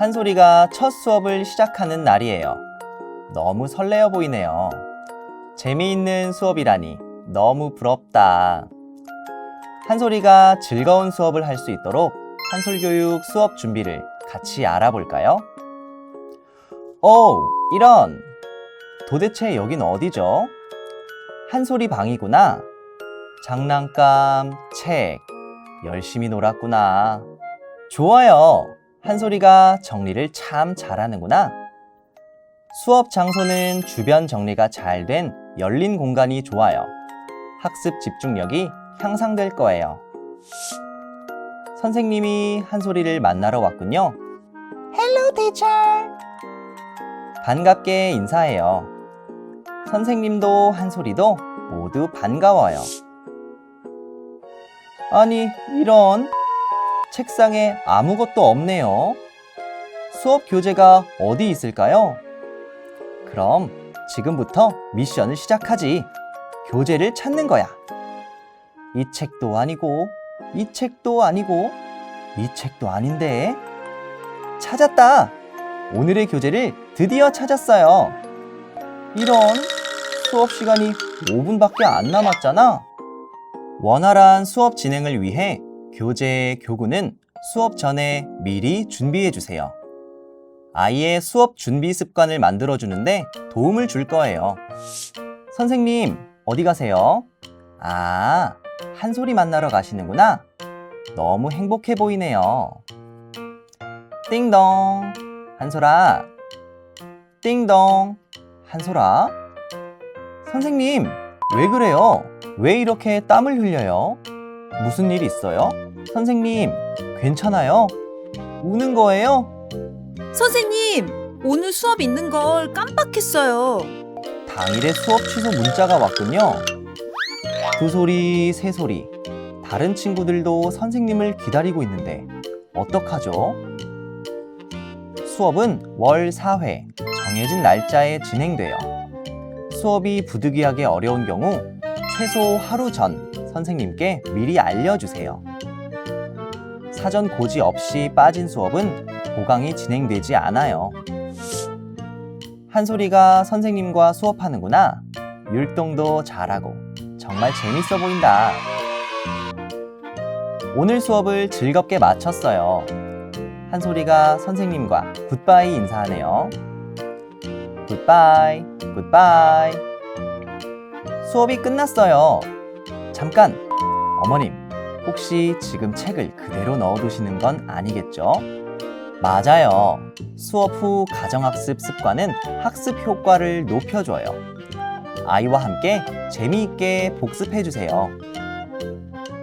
한솔이가 첫 수업을 시작하는 날이에요. 너무 설레어 보이네요. 재미있는 수업이라니 너무 부럽다. 한솔이가 즐거운 수업을 할 수 있도록 한솔교육 수업 준비를 같이 알아볼까요? 오, 이런! 도대체 여긴 어디죠? 한솔이 방이구나. 장난감, 책, 열심히 놀았구나. 좋아요. 한솔이가 정리를 참 잘하는구나. 수업 장소는 주변 정리가 잘 된 열린 공간이 좋아요. 학습 집중력이 향상될 거예요. 선생님이 한솔이를 만나러 왔군요. 헬로 티처. 반갑게 인사해요. 선생님도 한솔이도 모두 반가워요. 아니, 이런 책상에 아무것도 없네요. 수업 교재가 어디 있을까요? 그럼 지금부터 미션을 시작하지. 교재를 찾는 거야. 이 책도 아니고, 이 책도 아니고, 이 책도 아닌데. 찾았다! 오늘의 교재를 드디어 찾았어요. 이런 수업 시간이 5분밖에 안 남았잖아. 원활한 수업 진행을 위해 교재, 교구는 수업 전에 미리 준비해 주세요. 아이의 수업 준비 습관을 만들어 주는데 도움을 줄 거예요. 선생님, 어디 가세요? 아, 한솔이 만나러 가시는구나. 너무 행복해 보이네요. 띵동, 한솔아. 띵동, 한솔아. 선생님, 왜 그래요? 왜 이렇게 땀을 흘려요? 무슨 일 있어요? 선생님, 괜찮아요? 우는 거예요? 선생님, 오늘 수업 있는 걸 깜빡했어요. 당일에 수업 취소 문자가 왔군요. 두 소리, 세 소리. 다른 친구들도 선생님을 기다리고 있는데 어떡하죠? 수업은 월 4회 정해진 날짜에 진행돼요. 수업이 부득이하게 어려운 경우 최소 하루 전 선생님께 미리 알려주세요. 사전 고지 없이 빠진 수업은 보강이 진행되지 않아요. 한솔이가 선생님과 수업하는구나. 율동도 잘하고 정말 재밌어 보인다. 오늘 수업을 즐겁게 마쳤어요. 한솔이가 선생님과 굿바이 인사하네요. 굿바이, 굿바이. 수업이 끝났어요. 잠깐! 어머님, 혹시 지금 책을 그대로 넣어두시는 건 아니겠죠? 맞아요. 수업 후 가정학습 습관은 학습 효과를 높여줘요. 아이와 함께 재미있게 복습해주세요.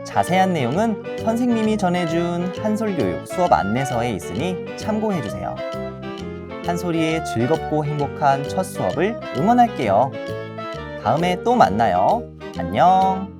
자세한 내용은 선생님이 전해준 한솔교육 수업 안내서에 있으니 참고해주세요. 한솔이의 즐겁고 행복한 첫 수업을 응원할게요. 다음에 또 만나요. 안녕.